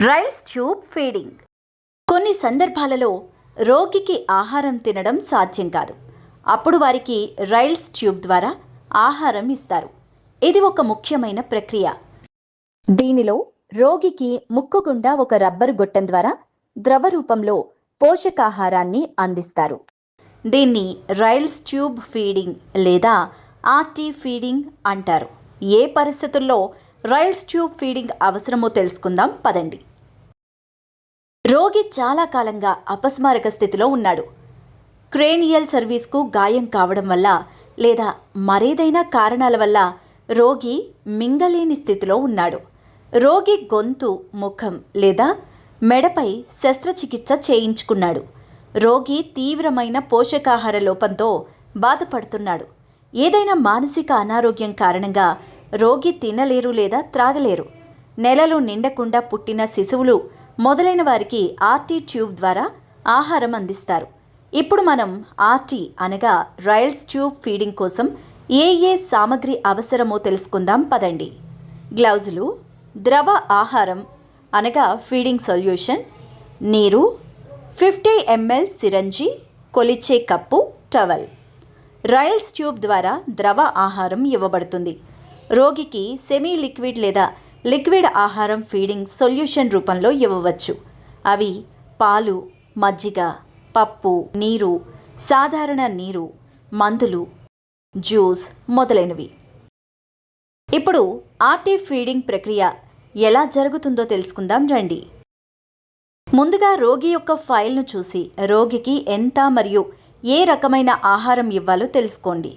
Rails tube feeding. కొన్ని సందర్భాలలో రోగికి ఆహారం తినడం సాధ్యం కాదు. అప్పుడు వారికి రైల్స్ ట్యూబ్ ద్వారా ఆహారం ఇస్తారు. ఇది ఒక ముఖ్యమైన ప్రక్రియ. దీనిలో రోగికి ముక్కు గుండా ఒక రబ్బరు గొట్టం ద్వారా ద్రవ రూపంలో పోషకాహారాన్ని అందిస్తారు. దీన్ని రైల్స్ ట్యూబ్ ఫీడింగ్ లేదా ఆర్టీ ఫీడింగ్ అంటారు. ఏ పరిస్థితుల్లో రైల్స్ ట్యూబ్ ఫీడింగ్ అవసరమో తెలుసుకుందాం పదండి. రోగి చాలా కాలంగా అపస్మారక స్థితిలో ఉన్నాడు. క్రేనియల్ సర్వీస్కు గాయం కావడం వల్ల లేదా మరేదైనా కారణాల వల్ల రోగి మింగలేని స్థితిలో ఉన్నాడు. రోగి గొంతు ముఖం లేదా మెడపై శస్త్రచికిత్స చేయించుకున్నాడు. రోగి తీవ్రమైన పోషకాహార లోపంతో బాధపడుతున్నాడు. ఏదైనా మానసిక అనారోగ్యం కారణంగా రోగి తినలేరు లేదా త్రాగలేరు. నెలలు నిండకుండా పుట్టిన శిశువులు మొదలైన వారికి ఆర్టీ ట్యూబ్ ద్వారా ఆహారం అందిస్తారు. ఇప్పుడు మనం ఆర్టీ అనగా రైల్స్ ట్యూబ్ ఫీడింగ్ కోసం ఏ ఏ సామగ్రి అవసరమో తెలుసుకుందాం పదండి. గ్లౌజులు ద్రవ ఆహారం అనగా ఫీడింగ్ సొల్యూషన్ నీరు ఫిఫ్టీ ఎంఎల్ సిరంజి కొలిచే కప్పు టవల్. రైల్స్ ట్యూబ్ ద్వారా ద్రవ ఆహారం ఇవ్వబడుతుంది. రోగికి సెమీ లిక్విడ్ లేదా లిక్విడ్ ఆహారం ఫీడింగ్ సొల్యూషన్ రూపంలో ఇవ్వవచ్చు. అవి పాలు మజ్జిగ పప్పు నీరు సాధారణ నీరు మందులు జ్యూస్ మొదలైనవి. ఇప్పుడు ఆర్టీ ఫీడింగ్ ప్రక్రియ ఎలా జరుగుతుందో తెలుసుకుందాం రండి. ముందుగా రోగి యొక్క ఫైల్ను చూసి రోగికి ఎంత మరియు ఏ రకమైన ఆహారం ఇవ్వాలో తెలుసుకోండి.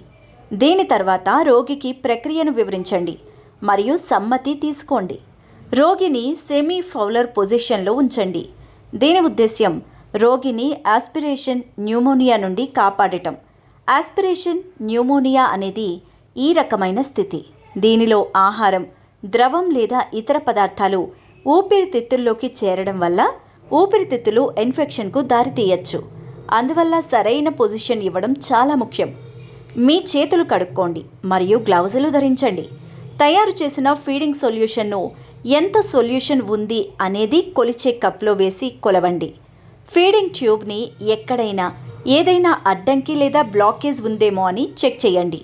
దీని తర్వాత రోగికి ప్రక్రియను వివరించండి మరియు సమ్మతి తీసుకోండి. రోగిని సెమీ ఫౌలర్ పొజిషన్లో ఉంచండి. దీని ఉద్దేశ్యం రోగిని ఆస్పిరేషన్ న్యూమోనియా నుండి కాపాడటం. ఆస్పిరేషన్ న్యూమోనియా అనేది ఈ రకమైన స్థితి. దీనిలో ఆహారం ద్రవం లేదా ఇతర పదార్థాలు ఊపిరితిత్తుల్లోకి చేరడం వల్ల ఊపిరితిత్తులు ఇన్ఫెక్షన్కు దారితీయచ్చు. అందువల్ల సరైన పొజిషన్ ఇవ్వడం చాలా ముఖ్యం. మీ చేతులు కడుక్కోండి మరియు గ్లౌజులు ధరించండి. తయారు చేసిన ఫీడింగ్ సొల్యూషన్ను ఎంత సొల్యూషన్ ఉంది అనేది కొలిచే కప్లో వేసి కొలవండి. ఫీడింగ్ ట్యూబ్ని ఎక్కడైనా ఏదైనా అడ్డంకి లేదా బ్లాకేజ్ ఉందేమో అని చెక్ చేయండి.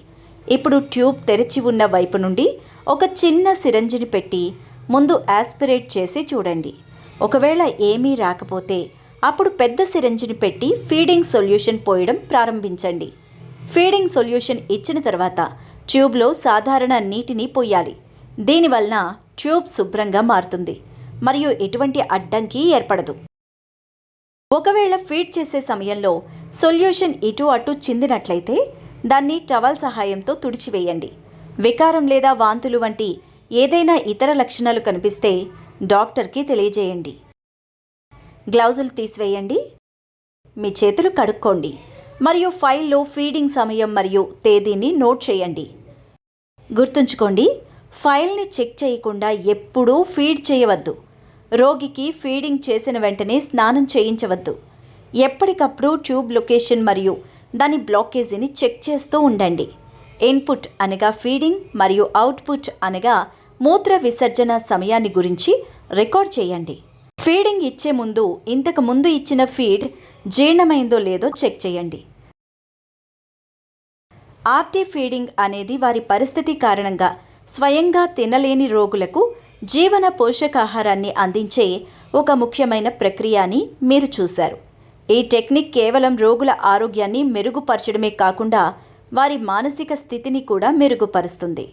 ఇప్పుడు ట్యూబ్ తెరిచి ఉన్న వైపు నుండి ఒక చిన్న సిరంజిని పెట్టి ముందు యాస్పిరేట్ చేసి చూడండి. ఒకవేళ ఏమీ రాకపోతే అప్పుడు పెద్ద సిరంజిని పెట్టి ఫీడింగ్ సొల్యూషన్ పోయడం ప్రారంభించండి. ఫీడింగ్ సొల్యూషన్ ఇచ్చిన తర్వాత ట్యూబ్లో సాధారణ నీటిని పోయాలి దీనివలన ట్యూబ్ శుభ్రంగా మారుతుంది మరియు ఎటువంటి అడ్డంకి ఏర్పడదు. ఒకవేళ ఫీడ్ చేసే సమయంలో సొల్యూషన్ ఇటు అటు చిందినట్లయితే దాన్ని టవల్ సహాయంతో తుడిచివేయండి. వికారం లేదా వాంతులు వంటి ఏదైనా ఇతర లక్షణాలు కనిపిస్తే డాక్టర్కి తెలియజేయండి. గ్లౌజులు తీసివేయండి. మీ చేతులు కడుక్కోండి. మరియు ఫైల్లో ఫీడింగ్ సమయం మరియు తేదీని నోట్ చేయండి. గుర్తుంచుకోండి ఫైల్ని చెక్ చేయకుండా ఎప్పుడూ ఫీడ్ చేయవద్దు. రోగికి ఫీడింగ్ చేసిన వెంటనే స్నానం చేయించవద్దు. ఎప్పటికప్పుడు ట్యూబ్ లొకేషన్ మరియు దాని బ్లాకేజీని చెక్ చేస్తూ ఉండండి. ఇన్పుట్ అనగా ఫీడింగ్ మరియు అవుట్పుట్ అనగా మూత్ర విసర్జన సమయాన్ని గురించి రికార్డ్ చేయండి. ఫీడింగ్ ఇచ్చే ముందు ఇంతకు ముందు ఇచ్చిన ఫీడ్ జీర్ణమైందో లేదో చెక్ చేయండి. ఆర్టీ ఫీడింగ్ అనేది వారి పరిస్థితి కారణంగా స్వయంగా తినలేని రోగులకు జీవన పోషకాహారాన్ని అందించే ఒక ముఖ్యమైన ప్రక్రియ అని మీరు చూశారు. ఈ టెక్నిక్ కేవలం రోగుల ఆరోగ్యాన్ని మెరుగుపరచడమే కాకుండా వారి మానసిక స్థితిని కూడా మెరుగుపరుస్తుంది.